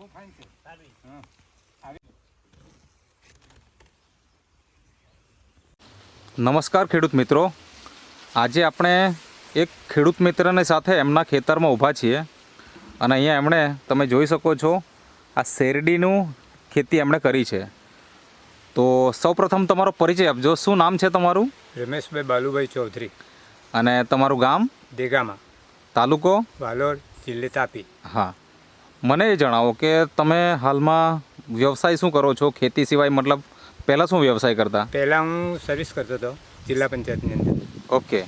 બહુ ફાઇન છે સારી હા નમસ્કાર ખેડૂત મિત્રો. આજે આપણે એક ખેડૂત મિત્રની સાથે એમના ખેતરમાં ઊભા છીએ. અને અહીંયા એમણે તમે જોઈ શકો છો આ શેરડીનું ખેતી એમણે કરી છે. તો સૌપ્રથમ તમારો પરિચય આપજો. શું નામ છે તમારું? રમેશભાઈ બાલુભાઈ ચૌધરી. અને તમારું ગામ? દેગામાં. તાલુકો? વાલોર જિલ્લે તાપી. હા. મને એ જણાવો કે તમે હાલમાં વ્યવસાય શું કરો છો? ખેતી સિવાય મતલબ પહેલાં શું વ્યવસાય કરતા? પહેલાં હું સર્વિસ કરતો હતો જિલ્લા પંચાયતની અંદર. ઓકે.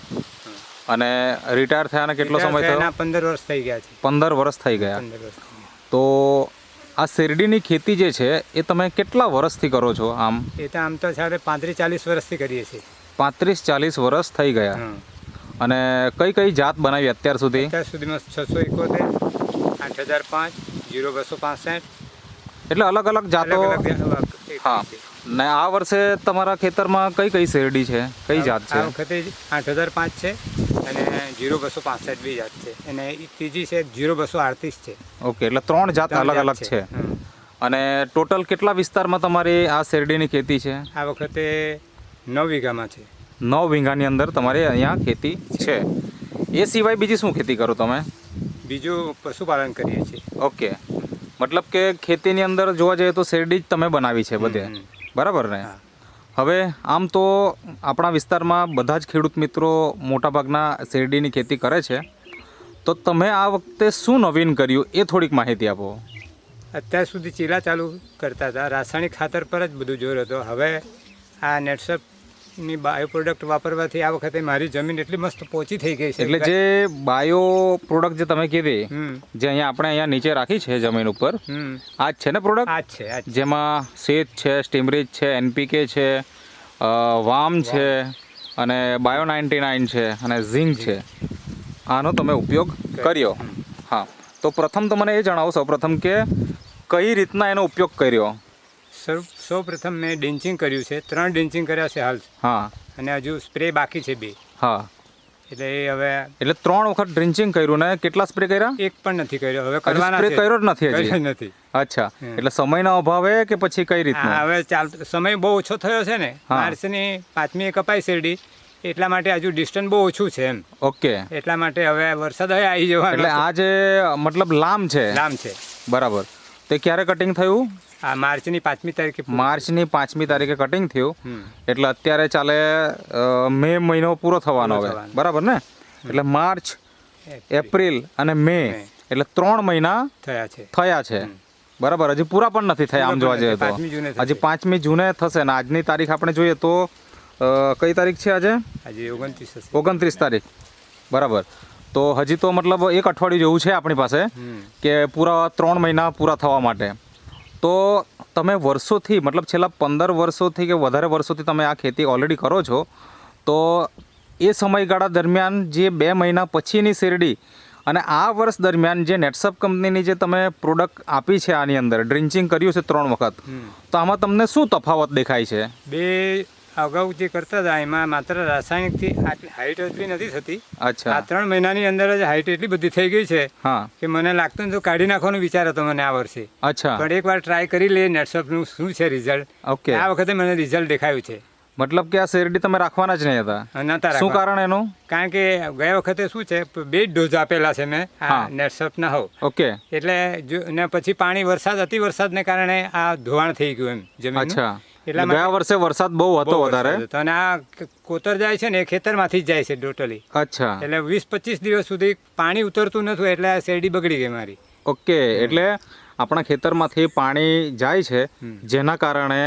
અને રિટાયર થયાને કેટલો સમય થયો? પંદર વર્ષ થઈ ગયા છે. પંદર વર્ષ થઈ ગયા. તો આ શેરડીની ખેતી જે છે એ તમે કેટલા વર્ષથી કરો છો આમ? એ તો આમ તો સાડે પાંત્રીસ ચાલીસ વર્ષથી કરીએ છીએ. પાંત્રીસ ચાલીસ વર્ષ થઈ ગયા. અને કઈ કઈ જાત બનાવી અત્યાર સુધી? અત્યાર સુધીમાં છસો એકોતેર આઠ હજાર પાંચ જીરો બસો પાસઠ. એટલે અલગ અલગ જાતો હા. ને આ વર્ષે તમારા ખેતરમાં કઈ કઈ શેરડી છે? કઈ જાત છે? આ વખતે આઠ હજાર પાંચ છે અને જીરો બસો પાસઠ બી જાત છે. અને ત્રીજી છે જીરો બસો આડત્રીસ છે. ઓકે એટલે ત્રણ જાત અલગ અલગ છે. અને ટોટલ કેટલા વિસ્તારમાં તમારી આ શેરડીની ખેતી છે? આ વખતે નવ વીઘામાં છે. નવ વીઘાની અંદર તમારી અહીંયા ખેતી છે. એ સિવાય બીજી શું ખેતી કરો તમે? બીજું પશુપાલન કરીએ છીએ. ઓકે. મતલબ કે ખેતીની અંદર જોવા જઈએ તો શેરડી જ તમે બનાવી છે બધે. બરાબર ને? હવે આમ તો આપણા વિસ્તારમાં બધા જ ખેડૂત મિત્રો મોટાભાગના શેરડીની ખેતી કરે છે. તો તમે આ વખતે શું નવીન કર્યું એ થોડીક માહિતી આપો. અત્યાર સુધી ચીલા ચાલુ કરતા હતા. રાસાયણિક ખાતર પર જ બધું જોયું હતું. હવે આ નેટસપની બાયો પ્રોડક્ટ વાપરવાથી આ વખતે મારી જમીન એટલી મસ્ત પોચી થઈ ગઈ છે. એટલે જે બાયો પ્રોડક્ટ જે તમે કીધી જે અહીંયા આપણે અહીંયા નીચે રાખી છે જમીન ઉપર આ જ છે ને પ્રોડક્ટ આ જ છે આ જ છે. જેમાં સેત છે સ્ટીમરીજ છે એનપીકે છે વામ છે અને બાયો નાઇન્ટી નાઇન છે અને ઝીંક છે. આનો તમે ઉપયોગ કર્યો. હા. તો પ્રથમ તો મને એ જણાવો સૌ પ્રથમ કે કઈ રીતના એનો ઉપયોગ કર્યો? સૌ પ્રથમ મેં ડેન્ચિંગ કર્યું છે. ત્રણ ડેન્ચિંગ કર્યા છે હાલ. હા. અને હજુ સ્પ્રે બાકી છે બે. હા. એટલે એ હવે એટલે ત્રણ વખત ડ્રિન્ચિંગ કર્યું ને કેટલા સ્પ્રે કર્યા? એક પણ નથી કર્યો. હવે કરવાના સ્પ્રે કર્યો જ નથી હજી? નથી. અચ્છા. એટલે સમયના અભાવે કે પછી કઈ રીતના? હવે ચાલ સમય બહુ ઓછો થયો છે ને. માર્ચની પાંચમી કપાઈ શેરડી. એટલા માટે હજુ ડિસ્ટન્સ બહુ ઓછું છે એમ. ઓકે. એટલા માટે હવે વરસાદ હવે આવી જવાનો એટલે આ જે મતલબ લામ છે? લામ છે. બરાબર. તે ક્યારે કટિંગ થયું? આ માર્ચની પાંચમી તારીખે. માર્ચની પાંચમી તારીખે કટિંગ થયું. એટલે અત્યારે ચાલે મે મહિનો પૂરો થવાનો હવે. બરાબર ને? એટલે માર્ચ એપ્રિલ. અને મે. એટલે ત્રણ મહિના થયા છે. થયા છે. બરાબર હજી પૂરા પણ નથી થયા આમ જોવા જઈએ તો. હજી પાંચમી જૂને થશે ને આજની તારીખ આપણે જોઈએ તો કઈ તારીખ છે આજે? આજે ઓગણત્રીસ ઓગણત્રીસ તારીખ. બરાબર. તો હજી તો મતલબ એક અઠવાડિયું જેવું છે આપણી પાસે કે પૂરા ત્રણ મહિના પૂરા થવા માટે. તો તમે વર્ષોથી મતલબ છેલ્લા પંદર વર્ષોથી કે વધારે વર્ષોથી તમે આ ખેતી ઓલરેડી કરો છો તો એ સમયગાળા દરમિયાન જે બે મહિના પછીની શેરડી અને આ વર્ષ દરમિયાન જે નેટસપ કંપનીની જે તમે પ્રોડક્ટ આપી છે આની અંદર ડ્રિન્ચિંગ કર્યું છે ત્રણ વખત તો આમાં તમને શું તફાવત દેખાય છે? બે અગાઉ જે કરતા હતા એમાં માત્ર રાસાયણિકથી આટલી હાઈટ એટલી નથી થતી. આ અચ્છા ત્રણ મહિનાની અંદર જ હાઈટ એટલી બધી થઈ ગઈ છે કે મને લાગતું તો કાઢી નાખવાનો વિચાર હતો મને આ વર્ષે. અચ્છા. પણ એકવાર ટ્રાય કરી લઈએ નેટસપનું શું છે રિઝલ્ટ ઓકે આ વખતે મને રિઝલ્ટ દેખાયું છે. મતલબ કે આ શેરડી તમે રાખવાના જ નહીં હતા? નતા શું કારણ એનું? કારણ કે ગયા વખતે શું છે બે જ ડોઝ આપેલા છે મેં આ હા. નેટસપના હો ઓકે એટલે જો ને પછી પાણી વરસાદ અતિ વરસાદને કારણે આ ધોવાણ થઈ ગયું એમ જમીન અચ્છા. એટલા ગયા વર્ષે વરસાદ બહુ હતો વધારે? અને આ કોતર જાય છે ને એ ખેતરમાંથી જ જાય છે ટોટલી. અચ્છા. એટલે વીસ પચીસ દિવસ સુધી પાણી ઉતરતું નતું એટલે આ શેરડી બગડી ગઈ મારી. ઓકે એટલે આપણા ખેતરમાંથી પાણી જાય છે જેના કારણે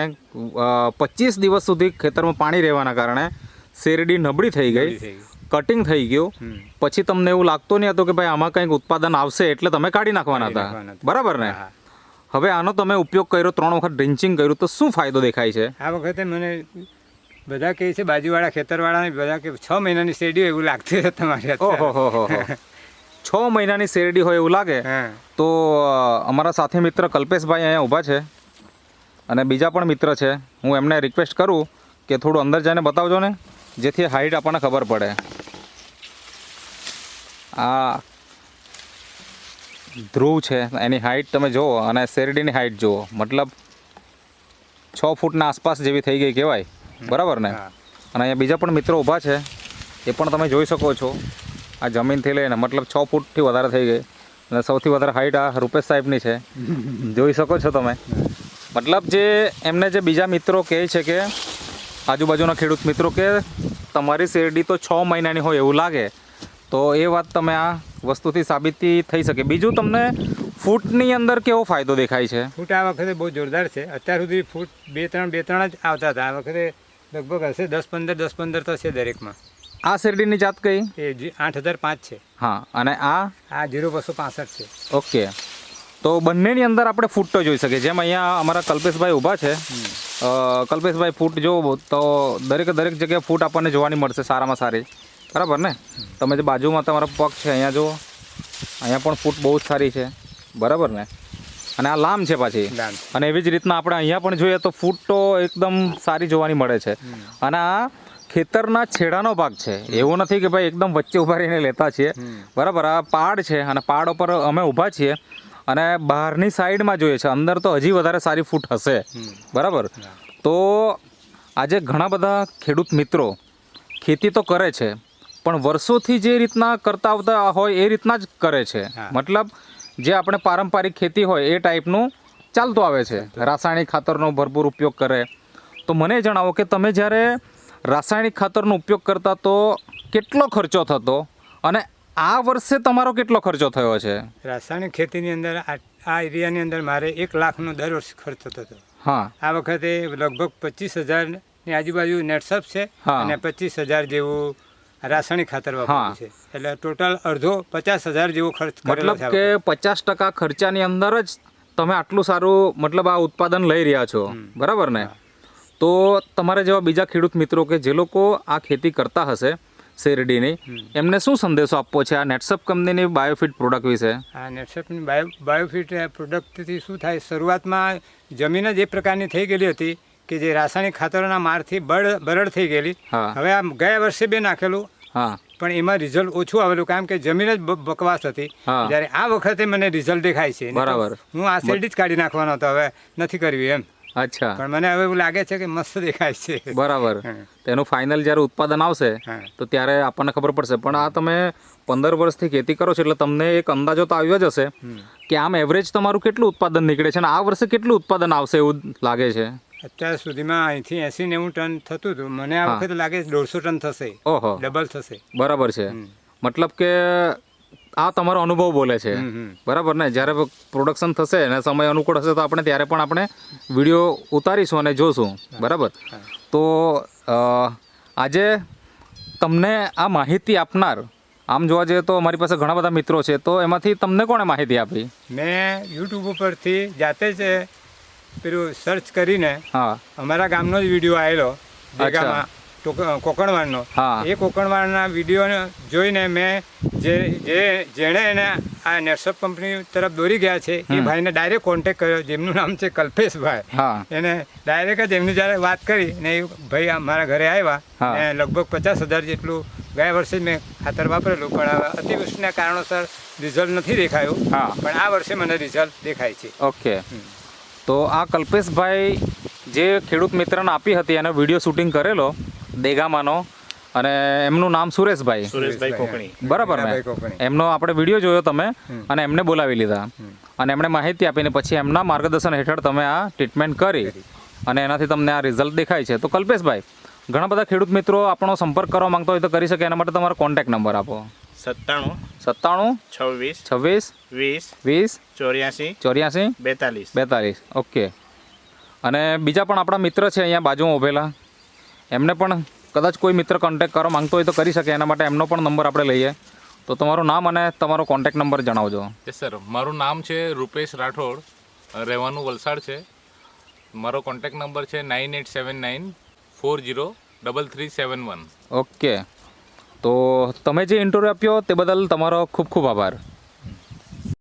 પચીસ દિવસ સુધી ખેતરમાં પાણી રહેવાના કારણે શેરડી નબળી થઈ ગઈ. કટિંગ થઈ ગયું. પછી તમને એવું લાગતું નહીં હતું કે ભાઈ આમાં કંઈક ઉત્પાદન આવશે એટલે તમે કાઢી નાખવાના હતા. નાખવાના હતા. બરાબર ને? હા. હવે આનો તમે ઉપયોગ કર્યો ત્રણ વખત ડ્રિન્ચિંગ કર્યું તો શું ફાયદો દેખાય છે? આ વખતે મને બધા કહે છે બાજુવાળા ખેતરવાળાને બધા કે છ મહિનાની શેરડી હોય એવું લાગતું છે તમારે ઓહો. છ મહિનાની શેરડી હોય એવું લાગે? તો અમારા સાથે મિત્ર કલ્પેશભાઈ અહીંયા ઊભા છે અને બીજા પણ મિત્ર છે. હું એમને રિક્વેસ્ટ કરું કે થોડું અંદર જઈને બતાવજો ને જેથી હાઈટ આપણને ખબર પડે. આ ધ્રુવ છે. એની હાઇટ તમે જુઓ અને શેરડીની હાઇટ જુઓ. મતલબ છ ફૂટના આસપાસ જેવી થઈ ગઈ કહેવાય. બરાબર ને? અને અહીંયા બીજા પણ મિત્રો ઊભા છે. એ પણ તમે જોઈ શકો છો. આ જમીનથી લઈને મતલબ છ ફૂટથી વધારે થઈ ગઈ. અને સૌથી વધારે હાઇટ આ રૂપેશ સાહેબની છે. જોઈ શકો છો તમે. મતલબ જે એમને જે બીજા મિત્રો કહે છે કે આજુબાજુના ખેડૂત મિત્રો કે તમારી શેરડી તો છ મહિનાની હોય એવું લાગે. તો એ વાત તમે આ વસ્તુથી સાબિતી થઈ શકે. બીજું તમને ફૂટની અંદર કેવો ફાયદો દેખાય છે? ફૂટ આ વખતે બહુ જોરદાર છે. અત્યાર સુધી ફૂટ બે ત્રણ બે ત્રણ જ આવતા હતા. આ વખતે લગભગ હશે દસ પંદર દસ પંદર તો છે દરેકમાં. આ શેરડીની જાત કઈ? એ જી- આઠ હજાર પાંચ છે. હા અને આ? આ જીરો બસો પાસઠ છે. ઓકે. તો બંનેની અંદર આપણે ફૂટ તો જોઈ શકીએ. જેમ અહીંયા અમારા કલ્પેશભાઈ ઊભા છે. કલ્પેશભાઈ ફૂટ જો તો દરેક દરેક જગ્યાએ ફૂટ આપણને જોવાની મળશે સારામાં સારી. બરાબર ને? તમે જે બાજુમાં તમારો પગ છે અહીંયા જુઓ. અહીંયા પણ ફૂટ બહુ જ સારી છે. બરાબર ને? અને આ લાંબ છે પાછી. અને એવી જ રીતના આપણે અહીંયા પણ જોઈએ તો ફૂટ તો એકદમ સારી જોવાની મળે છે. અને આ ખેતરના છેડાનો ભાગ છે. એવું નથી કે ભાઈ એકદમ વચ્ચે ઊભા રહીને લેતા છીએ. બરાબર આ પાડ છે અને પાડ ઉપર અમે ઊભા છીએ. અને બહારની સાઈડમાં જોઈએ છે. અંદર તો હજી વધારે સારી ફૂટ હશે. બરાબર? તો આજે ઘણા બધા ખેડૂત મિત્રો ખેતી તો કરે છે પણ વર્ષોથી જે રીતના કરતા આવતા હોય એ રીતના જ કરે છે. મતલબ જે આપણે પારંપરિક ખેતી હોય એ ટાઈપનું ચાલતું આવે છે. રાસાયણિક ખાતરનો ભરપૂર ઉપયોગ કરે. તો મને જણાવો કે તમે જ્યારે રાસાયણિક ખાતરનો ઉપયોગ કરતા તો કેટલો ખર્ચો થતો અને આ વર્ષે તમારો કેટલો ખર્ચો થયો છે? રાસાયણિક ખેતીની અંદર આ આ એરિયાની અંદર મારે એક લાખનો દર વર્ષ ખર્ચ થતો. હા. આ વખતે લગભગ પચીસ હજારની આજુબાજુ નેટસપ છે હા. અને પચીસ હજાર જેવું રાસાયણિક ખાતર વાપર્યું. છે. એટલે ટોટલ અડધો પચાસ હજાર જેવો ખર્ચ મતલબ કે પચાસ ટકા ખર્ચાની અંદર જ તમે આટલું સારું મતલબ આ ઉત્પાદન લઈ રહ્યા છો. બરાબર ને? તો તમારા જેવા બીજા ખેડૂત મિત્રો કે જે લોકો આ ખેતી કરતા હશે શેરડીની એમને શું સંદેશો આપવો છે આ નેટસપ કંપનીની બાયોફિટ પ્રોડક્ટ વિશે? આ નેટસપની બાયો બાયોફિટ પ્રોડક્ટથી શું થાય? શરૂઆતમાં જમીન જ એ પ્રકારની થઈ ગયેલી હતી કે જે રાસાયણિક ખાતરોના મારથી બળ બરડ થઈ ગયેલી. હવે આ ગયા વર્ષે બે નાખેલું. પણ એમાં રિઝલ્ટ ઓછું આવેલું કારણ કે જમીન જ બકવાસ હતી. જ્યારે આ વખતે મને રિઝલ્ટ દેખાય છે. બરાબર. હું આ શેરડી જ કાઢી નાખવાનો હતો હવે નથી કરવી એમ. અચ્છા. પણ મને હવે એવું લાગે છે કે મસ્ત દેખાય છે. બરાબર. તેનું ફાઇનલ જ્યારે ઉત્પાદન આવશે તો ત્યારે આપણને ખબર પડશે. પણ આ તમે પંદર વર્ષથી ખેતી કરો છો એટલે તમને એક અંદાજો તો આવ્યો જ હશે કે આમ એવરેજ તમારું કેટલું ઉત્પાદન નીકળે છે અને આ વર્ષે કેટલું ઉત્પાદન આવશે એવું લાગે છે? અત્યાર સુધીમાં અહીંથી એસી નેવું ટન થતું હતું. મને આ વખતે લાગે છે દોઢસો ટન થશે. ઓહો. ડબલ થશે. બરાબર છે. મતલબ કે આ તમારો અનુભવ બોલે છે. બરાબર ને? જ્યારે પ્રોડક્શન થશે અને સમય અનુકૂળ હશે તો આપણે ત્યારે પણ આપણે વીડિયો ઉતારીશું અને જોશું. બરાબર? તો આજે તમને આ માહિતી આપનાર આમ જોવા જઈએ તો અમારી પાસે ઘણા બધા મિત્રો છે. તો એમાંથી તમને કોણે માહિતી આપી? મેં યુટ્યુબ ઉપરથી જાતે જ પેલું સર્ચ કરીને હા. અમારા ગામનો જ વીડિયો આવેલો ભેગામાં કોકણવાડનો. એ કોકણવાડના વીડિયો જોઈને મેં જે જે જેણે એને આ નેટસપ કંપની તરફ દોરી ગયા છે એ ભાઈને ડાયરેક્ટ કોન્ટેક્ટ કર્યો જેમનું નામ છે કલ્પેશભાઈ. એને ડાયરેક્ટ જ એમની જ્યારે વાત કરી ને એ ભાઈ મારા ઘરે આવ્યા ને લગભગ પચાસ હજાર જેટલું ગયા વર્ષે મેં ખાતર વાપરેલું પણ અતિવૃષ્ટિના કારણોસર રિઝલ્ટ નથી દેખાયું. પણ આ વર્ષે મને રિઝલ્ટ દેખાય છે. ઓકે. તો આ કલ્પેશભાઈ જે ખેડૂત મિત્રને આપી હતી એનો વીડિયો શૂટિંગ કરેલો દેગામાનો અને એમનું નામ સુરેશભાઈ. સુરેશભાઈ કોકણી. બરાબર ને? એમનો આપણે વીડિયો જોયો તમે અને એમને બોલાવી લીધા. અને એમણે માહિતી આપીને પછી એમના માર્ગદર્શન હેઠળ તમે આ ટ્રીટમેન્ટ કરી. અને એનાથી તમને આ રિઝલ્ટ દેખાય છે. તો કલ્પેશભાઈ ઘણા બધા ખેડૂત મિત્રો આપણો સંપર્ક કરવા માંગતો હોય તો કરી શકે એના માટે તમારો કોન્ટેક્ટ નંબર આપો. સત્તાણું સત્તાણું છવ્વીસ છવ્વીસ વીસ વીસ ચોર્યાસી ચોર્યાસી બેતાલીસ. બેતાલીસ. ઓકે. અને બીજા પણ આપણા મિત્ર છે અહીંયા બાજુમાં ઊભેલા. એમને પણ કદાચ કોઈ મિત્ર કોન્ટેક્ટ કરવા માંગતો હોય તો કરી શકે. એના માટે એમનો પણ નંબર આપણે લઈએ. તો તમારું નામ અને તમારો કોન્ટેક નંબર જણાવજો. યસ સર મારું નામ છે રૂપેશ રાઠોડ. રહેવાનું વલસાડ છે. મારો કોન્ટેક નંબર છે nine eight seven nine four zero double three seven one okay. તો તમે જે ઇન્ટરવ્યૂ આપ્યો તે બદલ તમારો ખૂબ ખૂબ આભાર.